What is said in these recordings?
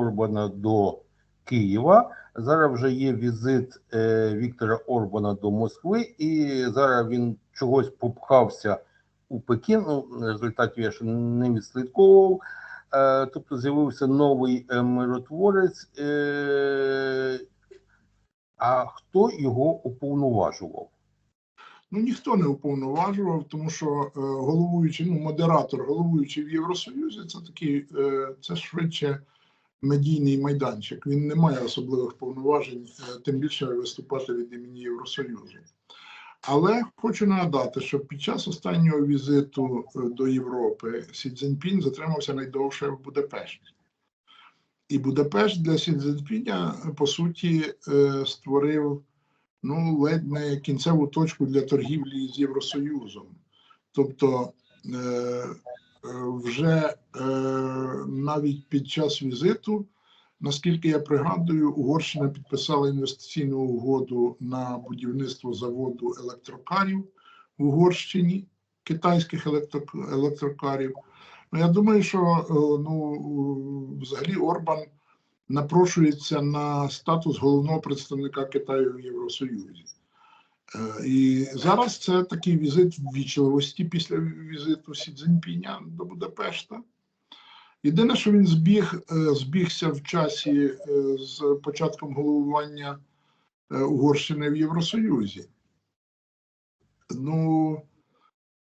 Орбана до Києва. Зараз вже є візит е, Віктора Орбана до Москви, і зараз він чогось попхався у Пекін. Ну, результатів я ще не відслідковував. Е, тобто з'явився новий миротворець. Е, а хто його уповноважував? Ну ніхто не уповноважував, тому що головуючий, ну модератор, головуючий в Євросоюзі, це такий, це швидше медійний майданчик. Він не має особливих повноважень, е, тим більше виступати від імені Євросоюзу. Але хочу нагадати, що під час останнього візиту е, до Європи Сі Цзіньпінь затримався найдовше в Будапешті. І Будапешт для Сі Цзіньпіня, по суті, е, створив ну, ледь не кінцеву точку для торгівлі з Євросоюзом. Тобто вже е, навіть під час візиту, наскільки я пригадую, Угорщина підписала інвестиційну угоду на будівництво заводу електрокарів в Угорщині, китайських електро- електрокарів. Ну, я думаю, що е, ну, взагалі Орбан напрошується на статус головного представника Китаю в Євросоюзі. Е, І зараз це такий візит ввічливості після візиту Сі Цзіньпіня до Будапешта. Єдине, що він збіг, е, збігся в часі е, з початком головування Угорщини в Євросоюзі. Ну,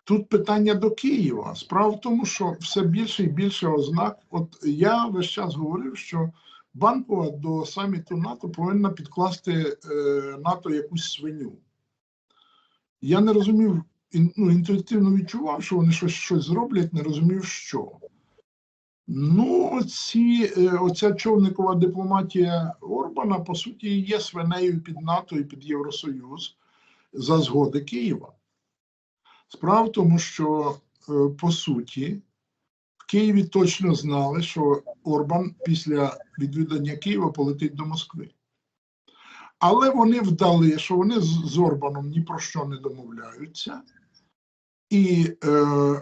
тут питання до Києва. Справа в тому, що все більше і більше ознак. От я весь час говорив, що Банкова до саміту НАТО повинна підкласти НАТО якусь свиню. Я не розумів, ну, інтуїтивно відчував, що вони щось, щось зроблять, не розумів, що. Ну, ці, е, оця човникова дипломатія Орбана, по суті, є свинею під НАТО і під Євросоюз за згоди Києва. Справа в тому, що е, по суті в Києві точно знали, що Орбан після відвідання Києва полетить до Москви. Але вони вдали, що вони з Орбаном ні про що не домовляються, і е,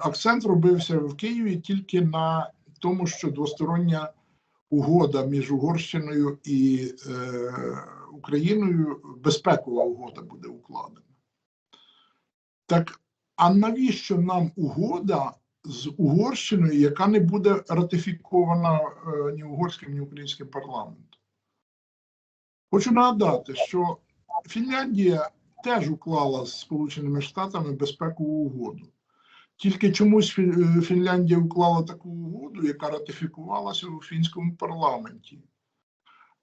акцент робився в Києві тільки на тому, що двостороння угода між Угорщиною і е, Україною, безпекова угода буде укладена. Так, а навіщо нам угода з Угорщиною, яка не буде ратифікована е, ні угорським, ні українським парламентом? Хочу нагадати, що Фінляндія теж уклала з Сполученими Штатами безпекову угоду. Тільки чомусь е, Фінляндія уклала таку угоду, яка ратифікувалася у фінському парламенті.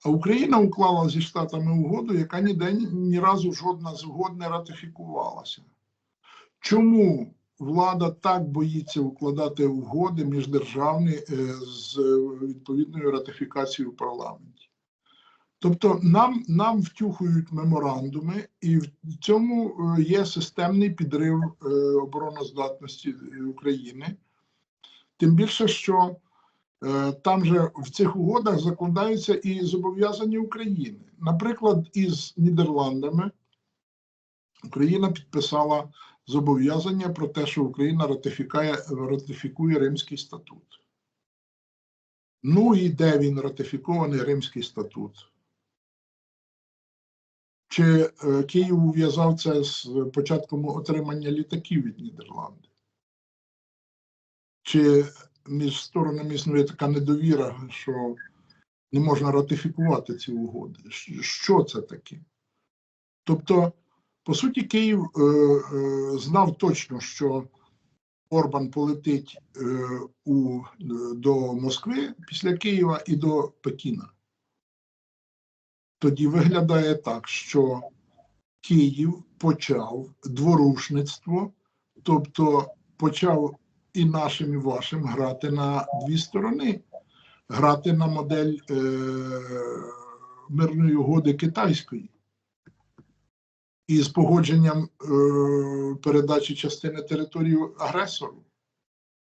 А Україна уклала зі Штатами угоду, яка ніде ні, разу жодна з угод не ратифікувалася. Чому влада так боїться укладати угоди міждержавні е, з відповідною ратифікацією в парламенті? Тобто нам, нам втюхують меморандуми, і в цьому е, є системний підрив е, обороноздатності України. Тим більше, що е, там же в цих угодах закладаються і зобов'язання України. Наприклад, із Нідерландами Україна підписала зобов'язання про те, що Україна ратифікує, ратифікує Римський статут. Ну і де він ратифікований Римський статут? Чи е, Київ ув'язав це з початком отримання літаків від Нідерландів? Чи між сторонами існує така недовіра, що не можна ратифікувати ці угоди? Що це таке? Тобто, по суті, Київ е, е, знав точно, що Орбан полетить е, у, до Москви після Києва і до Пекіна. Тоді виглядає так, що Київ почав дворушництво, тобто почав і нашим, і вашим грати на дві сторони, грати на модель е, мирної угоди китайської. І з погодженням е, передачі частини території агресору.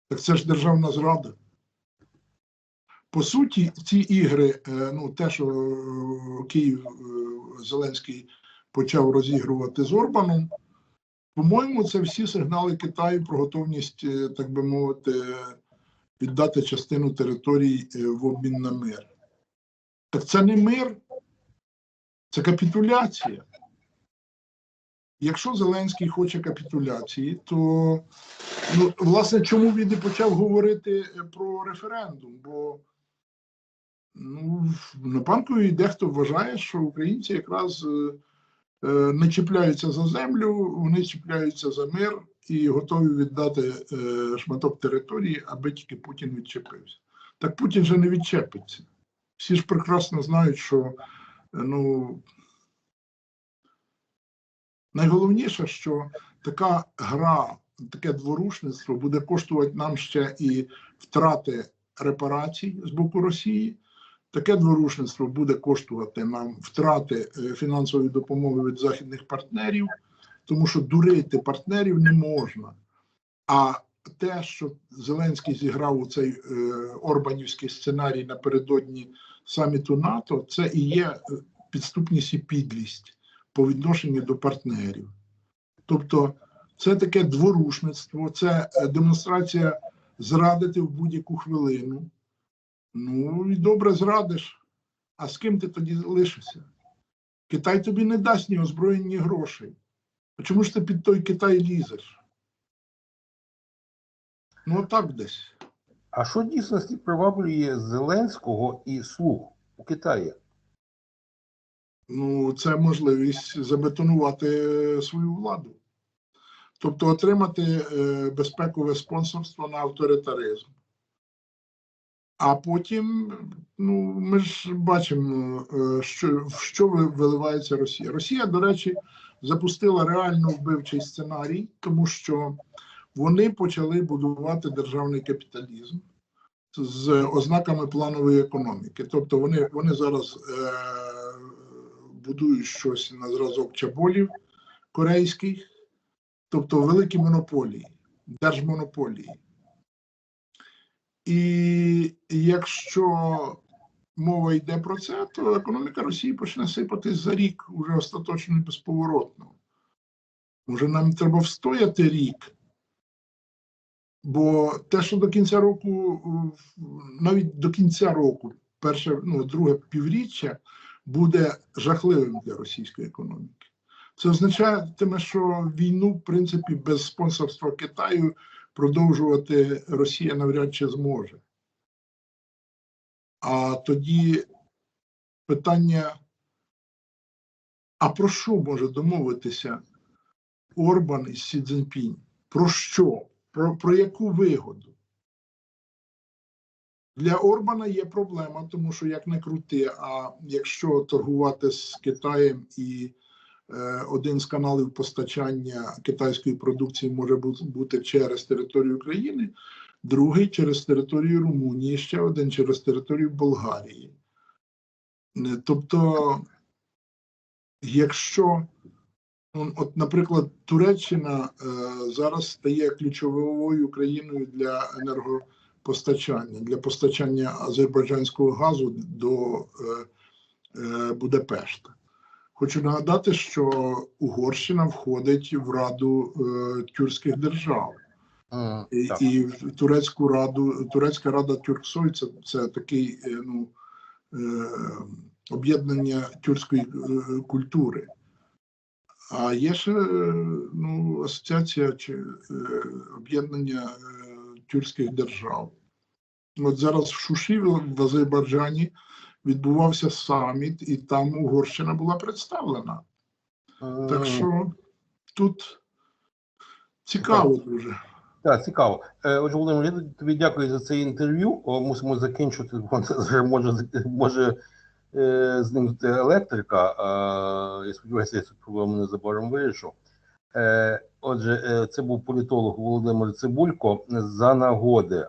Так це ж державна зрада. По суті, ці ігри, е, ну те, що е, Київ е, Зеленський почав розігрувати з Орбаном, по-моєму, це всі сигнали Китаю про готовність, так би мовити, віддати частину територій е, в обмін на мир. Так це не мир, це капітуляція. Якщо Зеленський хоче капітуляції, то ну, власне чому він і почав говорити про референдум? Бо ну, на банкові дехто вважає, що українці якраз е, е, не чіпляються за землю, вони чіпляються за мир і готові віддати е, шматок території, аби тільки Путін відчепився. Так Путін же не відчепиться. Всі ж прекрасно знають, що ну, найголовніше, що така гра, таке дворушництво буде коштувати нам ще і втрати репарацій з боку Росії. Таке дворушництво буде коштувати нам втрати е, фінансової допомоги від західних партнерів, тому що дурити партнерів не можна. А те, що Зеленський зіграв у цей е, Орбанівський сценарій напередодні саміту НАТО, це і є е, підступність і підлість по відношенню до партнерів. Тобто, це таке дворушництво, це е, демонстрація зрадити в будь-яку хвилину. Ну і добре зрадиш. А з ким ти тоді лишишся? Китай тобі не дасть ні озброєнь, ні грошей. А чому ж ти під той Китай лізеш? Ну, отак десь. А що дійсності приваблює Зеленського і слуг у Китаї? Ну, це можливість забетонувати е, свою владу. Тобто отримати е, безпекове спонсорство на авторитаризм. А потім, ну, ми ж бачимо, е, що, в що виливається Росія. Росія, до речі, запустила реально вбивчий сценарій, тому що вони почали будувати державний капіталізм з ознаками планової економіки. Тобто вони, вони зараз е, будують щось на зразок чаболів корейських, тобто великі монополії, держмонополії. І якщо мова йде про це, то економіка Росії почне сипатись за рік уже остаточно і безповоротно. Може, нам треба встояти рік. Бо те, що до кінця року, навіть до кінця року, перше, ну, друге півріччя буде жахливим для російської економіки. Це означатиме, що війну, в принципі, без спонсорства Китаю продовжувати Росія навряд чи зможе. А тоді питання: а про що може домовитися Орбан із Сі Цзіньпінь? Про що? Про, про яку вигоду? Для Орбана є проблема, тому що як не крути, а якщо торгувати з Китаєм і один з каналів постачання китайської продукції може бути через територію України, другий через територію Румунії, ще один через територію Болгарії. Е, Тобто, якщо, ну, от, наприклад, Туреччина е, зараз стає ключовою країною для енергопостачання, для постачання азербайджанського газу до е, е, Будапешта. Хочу нагадати, що Угорщина входить в Раду е, тюркських держав. М, І, і в турецьку раду, турецька рада Тюрксой це, це такий е, ну, е, об'єднання тюркської е, культури. А є ще е, ну, асоціація чи е, об'єднання е, тюркських держав. От зараз в Шуші в Азербайджані відбувався саміт, і там Угорщина була представлена. Так що тут цікаво дуже. Так, цікаво. Е, Отже, Володимир, я тобі дякую за це інтерв'ю. Мусимо закінчити, бо може, може е, зникнути електрика. Е, Я сподіваюся, я цю проблему незабаром вирішу. Е, Отже, це був політолог Володимир Цибулько. За нагоди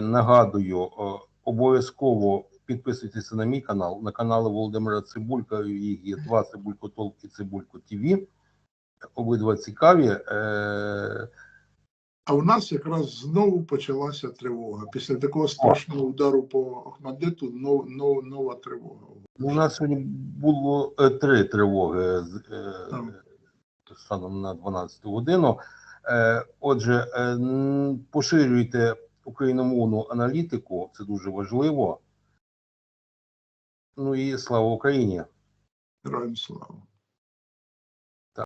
нагадую, обов'язково підписуйтеся на мій канал, на канали Володимира Цибулька. Їх є два Цибулько Толк і Цибулько ТВ. Обидва цікаві. Е, А у нас якраз знову почалася тривога. Після такого страшного удару по Охмадиту нов, нов, нова тривога. У нас сьогодні було е, три тривоги з е, станом на 12 годину. Е, отже, е, поширюйте україномовну аналітику, це дуже важливо. Ну і слава Україні! Героям слава.